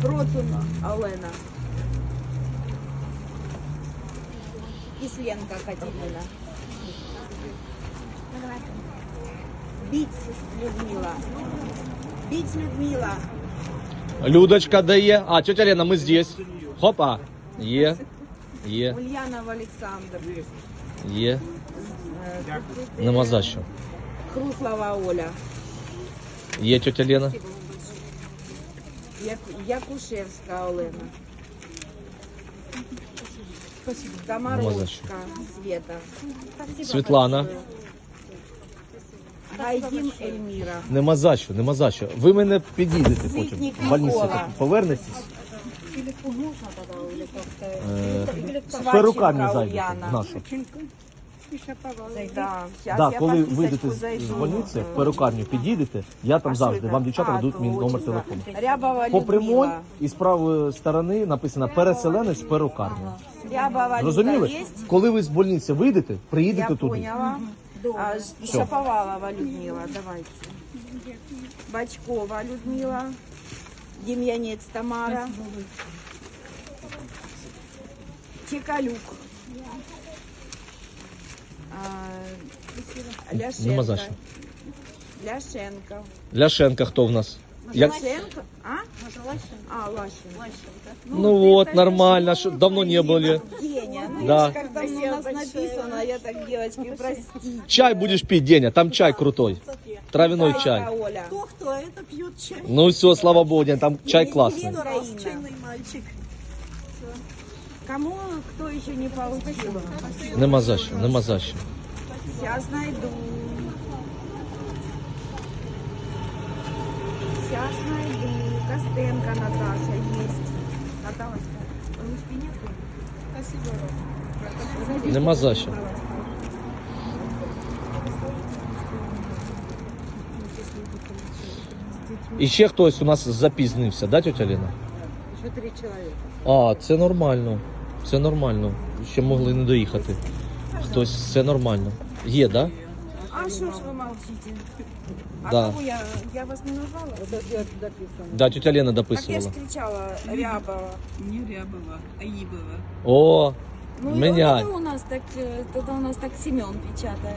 Процун Олена. Кисленко Катерина. Биц Людмила. Биц Людмила. Людочка дає. А, тетя Лена, ми здесь. Хопа. Є. Є. Ульянов Александр. Є. Э, Нема за що. Хруслова Оля. Є тетя Лена. Як... Якушевська Олена. Комаровська Света. Світлана. Гайдін Ельміра. Нема за що, нема за що. Ви мене підійдете потім. Микола. потім повернетесь. Е, перукарню зайдете. Ульяна. В Нашу. Да, щас Да, я коли подписочку вийдете з- з зайду. больниці, в перукарню підійдете, я там А завжди. Вам дівчата А, дадуть мій номер телефону. Рябова По прямой Людмила. і з правої сторони написано переселенець в перукарню. Рябова Зрозуміли? есть? Коли ви з больниці вийдете, приїдете Я туди. поняла. А, Всё. Шаповалова Людмила, давайте. Бачкова Людмила. Дем'янець Тамара. Чекалюк. А. Ляшенко. Ляшенко. Ляшенка хто в нас? Як... Ляшенко? А? А, Лащенко. Ну вот, нормально, что давно не были. Деня, ну Да. да. как там у нас написано, я так, девочки, простите. Чай будешь пить, Деня, там чай крутой. Травяной чай. Оля. Кто кто это пьет чай? Ну все, слава богу, Деня, там чай классный. Украина. Чайный мальчик. Кому кто еще не получил? Нема за що, нема за що. Сейчас найду. Сейчас найду. Костенко Наташа есть. Наталочка, ручки нету? Спасибо. Нема за що. І ще хтось у нас запізнився, да, тетя Ліна? Еще три человека. А, це нормально. Це нормально. Ще могли не доїхати. Хтось, це нормально. Є, да? А что ж вы молчите? А Да. кого я? Я вас не назвала? Да, тетя Лена Так я ж дописувала. кричала Рябова. Не Рябова, а Ибова. О, Ну, Меняй. это у нас так, э, тогда у нас так Семен печатает.